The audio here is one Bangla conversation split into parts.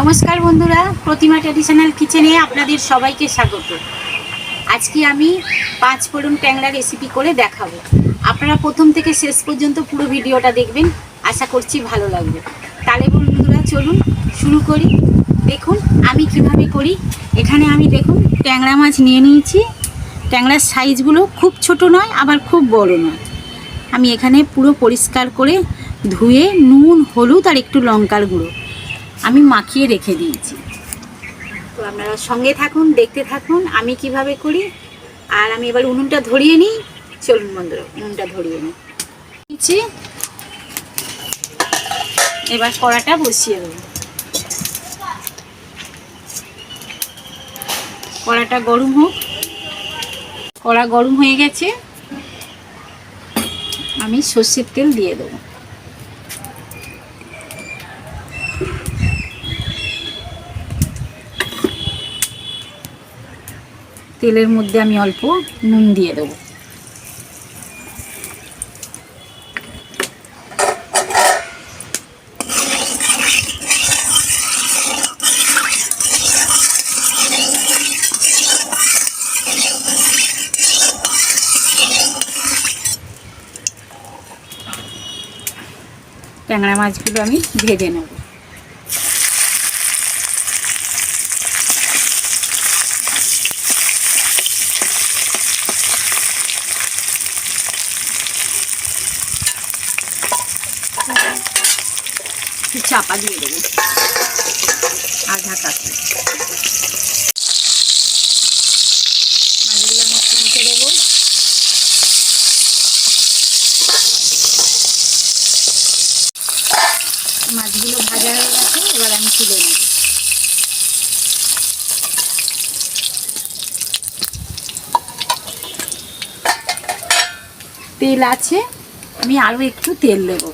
নমস্কার বন্ধুরা, প্রতিমা ট্র্যাডিশনাল কিচেনে আপনাদের সবাইকে স্বাগত। আজকে আমি পাঁচ ফোড়ন ট্যাংরা রেসিপি করে দেখাবো। আপনারা প্রথম থেকে শেষ পর্যন্ত পুরো ভিডিওটা দেখবেন, আশা করছি ভালো লাগবে। তাহলে বন্ধুরা, চলুন শুরু করি। দেখুন, আমি কীভাবে করি। এখানে আমি দেখুন, ট্যাংরা মাছ নিয়ে নিয়েছি। ট্যাংরার সাইজগুলো খুব ছোট নয়, আবার খুব বড় নয়। আমি এখানে পুরো পরিষ্কার করে ধুয়ে নুন, হলুদ আর একটু লঙ্কার গুঁড়ো। আমি মাখিয়ে রেখে দিয়েছি। তো আপনারা সঙ্গে থাকুন, দেখতে থাকুন, আমি কীভাবে করি। আর আমি এবার উনুনটা ধরিয়ে নিই। চলুন বন্ধুরা, উনুনটা ধরিয়ে নিই। এবার কড়াটা বসিয়ে দেবো। কড়াটা গরম হোক। কড়া গরম হয়ে গেছে। আমি সর্ষের তেল দিয়ে দেবো। তেলের মধ্যে আমি অল্প নুন দিয়ে দেবো। ট্যাংরা মাছগুলো আমি ভেজে নেব। চাপা দিয়ে দেবো। আর ঢাকাতে মাছগুলো আমি একটু দেবো। মাছগুলো ভাজা হয়ে গেছে, এবার আমি তুলে নেব। তেল আছে, আমি আরও একটু তেল দেবো।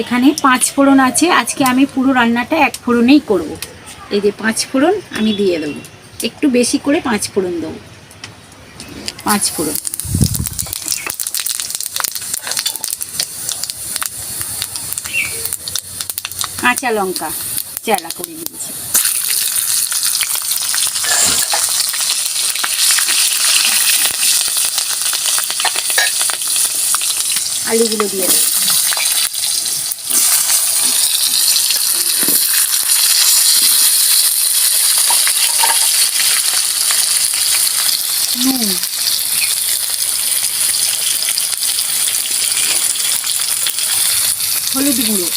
এখানে পাঁচ ফোড়ন আছে। আজকে আমি পুরো রান্নাটা এক ফোড়নেই করব। এই যে পাঁচ ফোড়ন আমি দিয়ে দেবো। একটু বেশি করে পাঁচ ফোড়ন দেবো। পাঁচ ফোড়ন। কাঁচা লঙ্কা চেলা করে দিয়েছি আলুগুলো দিয়ে দেবো নুন হলুদ গুঁড়ো।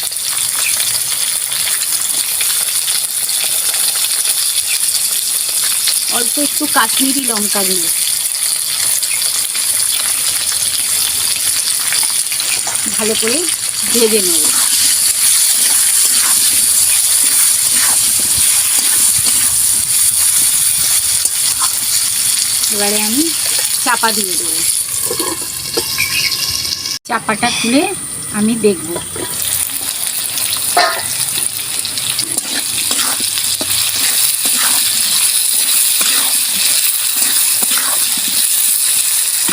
অল্প একটু কাশ্মীরি লঙ্কা গুঁড়ো। ভালো করে ভেজে নেব। এবারে আমি চাপা দিয়ে দেবো। চাপাটা খুলে আমি দেখব।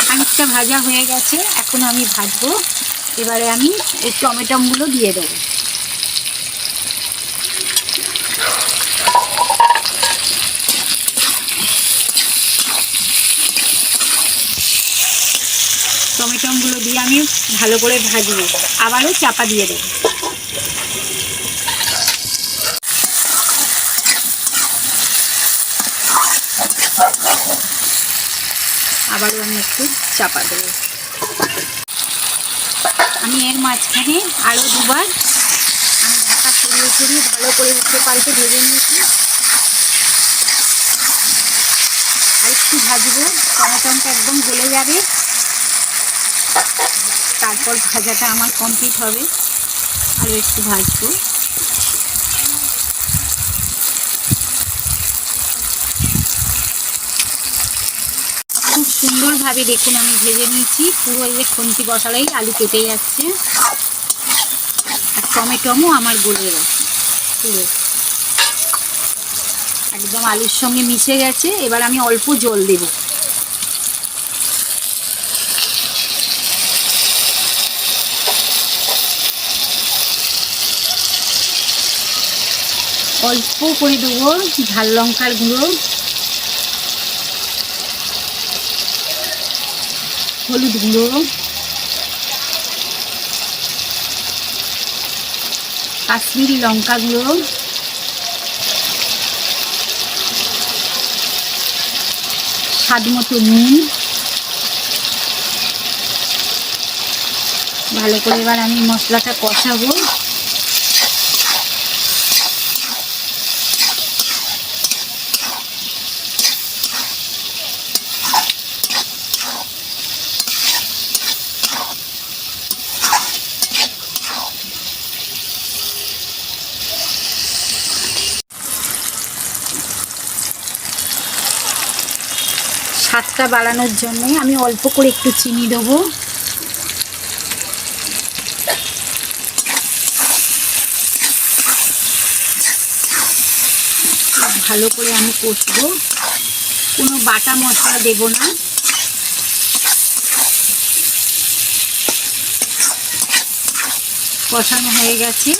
খানিকটা ভাজা হয়ে গেছে, এখন আমি ভাজবো। এবারে আমি এই টমেটোগুলো দিয়ে দেবো। টমেটোগুলো দিয়ে আমি ভালো করে ভাজবো আবারও চাপা দিয়ে দেবো। আবারও আমি একটু চাপা দেবো। আমি এর মাঝখানে আরও দুবার আমি ঢাকা সরিয়ে সরিয়ে ভালো করে উঠতে পাল্টে ভেজে নিয়েছি। আর একটু ভাজবো, টমেটোটা একদম গলে যাবে। তারপর ভাজাটা আমার কমপ্লিট হবে। আরও একটু ভাজবো। খুব সুন্দরভাবে দেখুন আমি ভেজে নিয়েছি। পুরো যে খুন্তি বসালেই আলু কেটে যাচ্ছে। আর টমেটোমও আমার গলে গেছে। পুরো। একদম আলুর সঙ্গে মিশে গেছে। এবার আমি অল্প জল দেব। অল্প করে দেবো ঝাল লঙ্কার গুঁড়ো। হলুদ গুঁড়ো। কাশ্মীরি লঙ্কা গুঁড়ো। স্বাদ মতো নুন। ভালো করে এবার আমি মশলাটা কষাবো। স্বাদটা বাড়ানোর জন্যে আমি অল্প করে একটু চিনি দেবো। ভালো করে আমি কষবো। কোনো বাটা মশলা দেব না। কষানো হয়ে গেছে।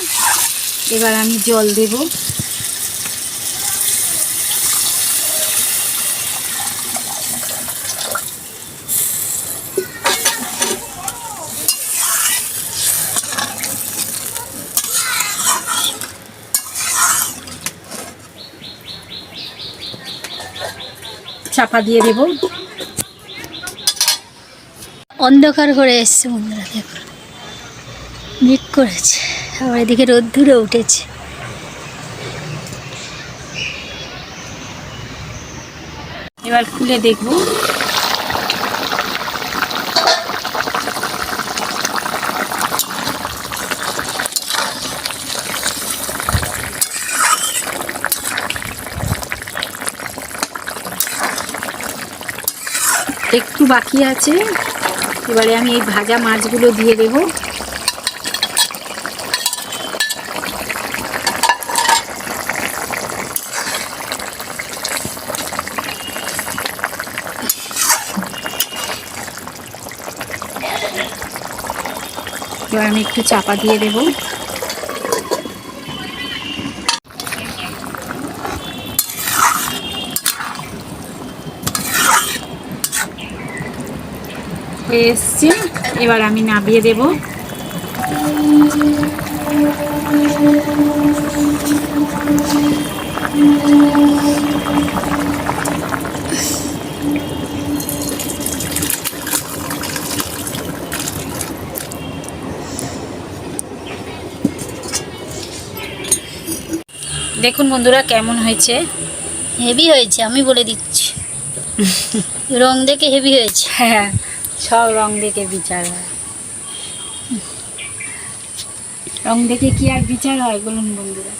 এবার আমি জল দেবো। চাপা দিয়ে দেব। অন্ধকার করে এসছে বন্ধুরা দেখো। মেঘ করেছে আবার এদিকে রোদ্দুরে উঠেছে। এবার খুলে দেখব। একটু বাকি আছে। এবারে আমি এই ভাজা মাছগুলো দিয়ে দেবো। এবার আমি একটু চাপা দিয়ে দেব। হয়ে এসছে? এবার আমি নাবিয়ে দেব। দেখুন বন্ধুরা কেমন হয়েছে? হেভি হয়েছে আমি বলে দিচ্ছি। রং দেখে হেভি হয়েছে। হ্যাঁ। সব রং দেখে বিচার হয়। রং দেখে কি আর বিচার হয় বলুন বন্ধুরা?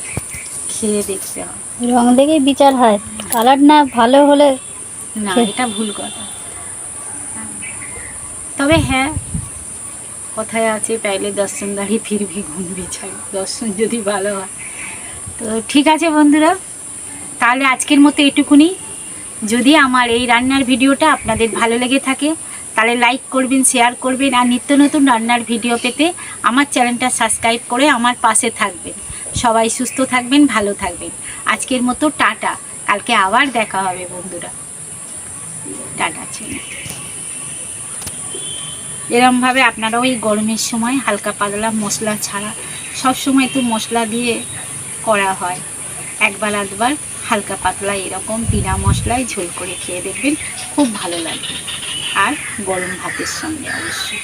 খেয়ে দেখতে হয় রং দেখে বিচার হয়। কালার না ভালো হলে না। এটা ভুল কথা। তবে হ্যাঁ কথায় আছে পাইলে দর্শনদারি ফিরবি গুণ বিচার। দর্শন যদি ভালো হয়। তো ঠিক আছে বন্ধুরা তাহলে আজকের মতো এটুকুনি। যদি আমার এই রান্নার ভিডিওটা আপনাদের ভালো লেগে থাকে তাহলে লাইক করবেন শেয়ার করবেন আর নিত্য নতুন রান্নার ভিডিও পেতে আমার চ্যানেলটা সাবস্ক্রাইব করে আমার পাশে থাকবেন। সবাই সুস্থ থাকবেন, ভালো থাকবেন। আজকের মতো টাটা। কালকে আবার দেখা হবে বন্ধুরা। টাটা এরমভাবে আপনারাও এই গরমের সময় হালকা পাতলা মশলা ছাড়া সব সময় তো মশলা দিয়ে করা হয়। একবার আধবার হালকা পাতলা এরকম বিনা মশলায় ঝোল করে খেয়ে দেখবেন খুব ভালো লাগবে আর গরম ভাতের সঙ্গে অবশ্যই।